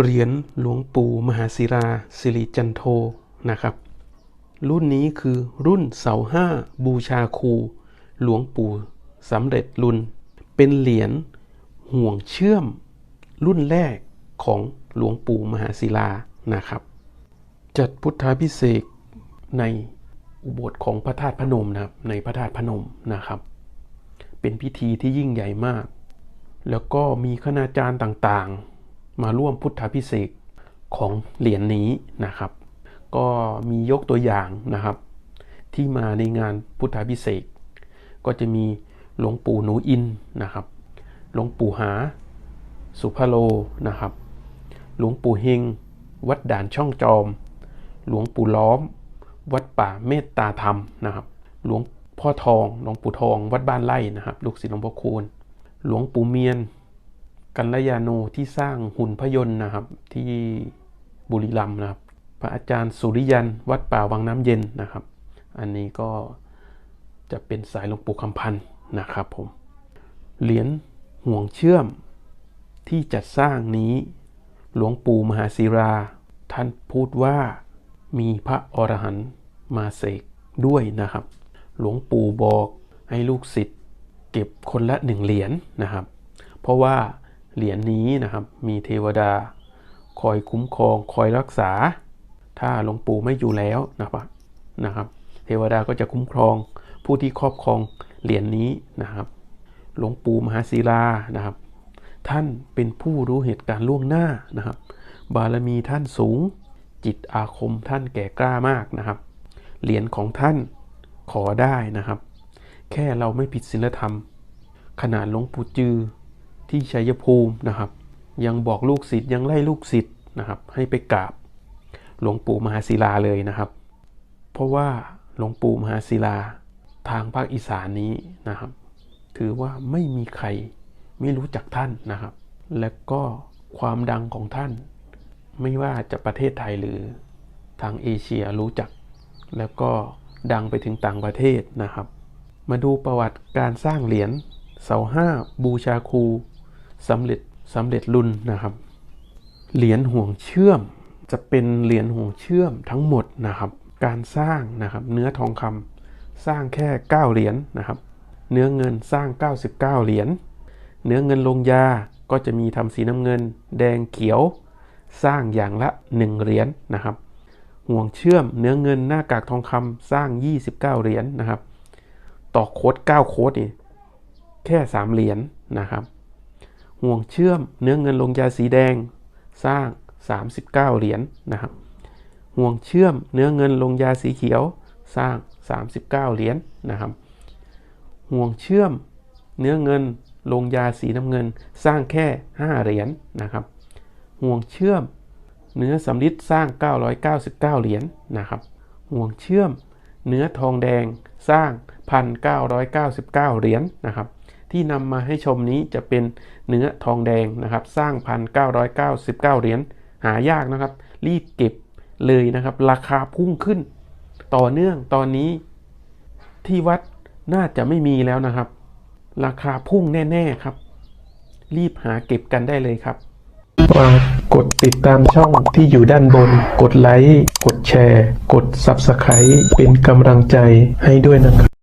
เหรียญหลวงปู่มหาศิราสิริจันโทนะครับ รุ่นนี้คือรุ่นเสาห้าบูชาครูหลวงปู่สำเร็จรุ่น เป็นเหรียญห่วงเชื่อม รุ่นแรกของหลวงปู่มหาศิลานะครับ จัดพุทธาพิเศษในอุโบสถของพระธาตุพนมนะครับในพระธาตุพนมนะครับ เป็นพิธีที่ยิ่งใหญ่มาก แล้วก็มีคณาจารย์ต่างๆ มาร่วมพุทธาพิเศษของเหรียญนนี้นะครับ ก็มียกตัวอย่างนะครับ ที่มาในงานพุทธาพิเศษกก็จะมีหลวงปู่หนูอินนะครับ หลวงปู่หา สุภโลนะครับ หลวงปู่เฮง วัดด่านช่องจอม หลวงปู่ล้อม วัดป่าเมตตาธรรมนะครับ หลวงพ่อทอง หลวงปู่ทอง วัดบ้านไร่นะครับ ลูกศิษย์หลวงพ่อคูณ หลวงปู่เมียน กัลยาโนที่สร้างหุ่นพยนต์นะครับ ที่บุรีรัมย์นะครับ พระอาจารย์สุริยันวัดป่าวังน้ำเย็นนะครับ อันนี้ก็จะเป็นสายหลวงปู่คำพันธ์นะครับผมเหรียญห่วงเชื่อมที่จัดสร้างนี้ หลวงปู่มหาศิรา ท่านพูดว่ามีพระอรหันต์มาเสกด้วยนะครับ หลวงปู่บอกให้ลูกศิษย์เก็บคนละหนึ่งเหรียญนะครับ เพราะว่า เหรียญนี้นะครับ มีเทวดา คอยคุ้มครอง คอยรักษา ถ้าหลวงปู่ไม่อยู่แล้วนะครับนะครับ เทวดาก็จะคุ้มครองผู้ที่ครอบครองเหรียญนี้นะครับ หลวงปู่มหาศิลานะครับ ท่านเป็นผู้รู้เหตุการณ์ล่วงหน้านะครับ บารมีท่านสูง จิตอาคมท่านแก่กล้ามากนะครับ เหรียญของท่านขอได้นะครับ แค่เราไม่ผิดศีลธรรม ขนาดหลวงปู่จือ ที่ชัยภูมินะครับ ยังบอกลูกศิษย์ยังไล่ลูกศิษย์นะครับ ให้ไปกราบหลวงปู่มหาศิลาเลยนะครับ เพราะว่าหลวงปู่มหาศิลาทางภาคอีสานนี้นะครับ ถือว่าไม่มีใครไม่รู้จักท่านนะครับ และก็ความดังของท่าน ไม่ว่าจะประเทศไทยหรือทางเอเชียรู้จัก แล้วก็ดังไปถึงต่างประเทศนะครับ มาดูประวัติการสร้างเหรียญเสาห้าบูชาครู สำเร็จสำเร็จรุ่นนะครับ เหรียญห่วงเชื่อมจะเป็นเหรียญห่วงเชื่อมทั้งหมดนะครับ การสร้างนะครับเนื้อทองคำสร้างแค่ 9 เหรียญนะครับ เนื้อเงินสร้าง 99 เหรียญเนื้อเงินลงยาก็จะมีทำสีน้ำเงิน แดงเขียว สร้างอย่างละ 1 เหรียญนะครับ ห่วงเชื่อมเนื้อเงินหน้ากากทองคำสร้าง 29 เหรียญนะครับ ต่อโค้ด9โค้ดนี่แค่ 3 เหรียญนะครับ ห่วงเชื่อมเนื้อเงินลงยาสีแดง สร้าง 39 เหรียญนะครับ ห่วงเชื่อมเนื้อเงินลงยาสีเขียว สร้าง 39 เหรียญนะครับ ห่วงเชื่อมเนื้อเงินลงยาสีน้ำเงิน สร้างแค่ 5 เหรียญนะครับ ห่วงเชื่อมเนื้อสำริดสร้าง 999 เหรียญนะครับ ห่วงเชื่อมเนื้อทองแดงสร้าง 1,999 เหรียญนะครับ ที่นำมาให้ชมนี้จะเป็นเนื้อทองแดงนะครับ สร้าง 1,999 เหรียญหายากนะครับ รีบเก็บเลยนะครับ ราคาพุ่งขึ้น ต่อเนื่องตอนนี้ ที่วัดน่าจะไม่มีแล้วนะครับ ราคาพุ่งแน่ ๆครับ รีบหาเก็บกันได้เลยครับฝากกดติดตามช่องที่อยู่ด้านบน กดไลค์ กดแชร์ กด Subscribe เป็นกำลังใจให้ด้วยนะครับ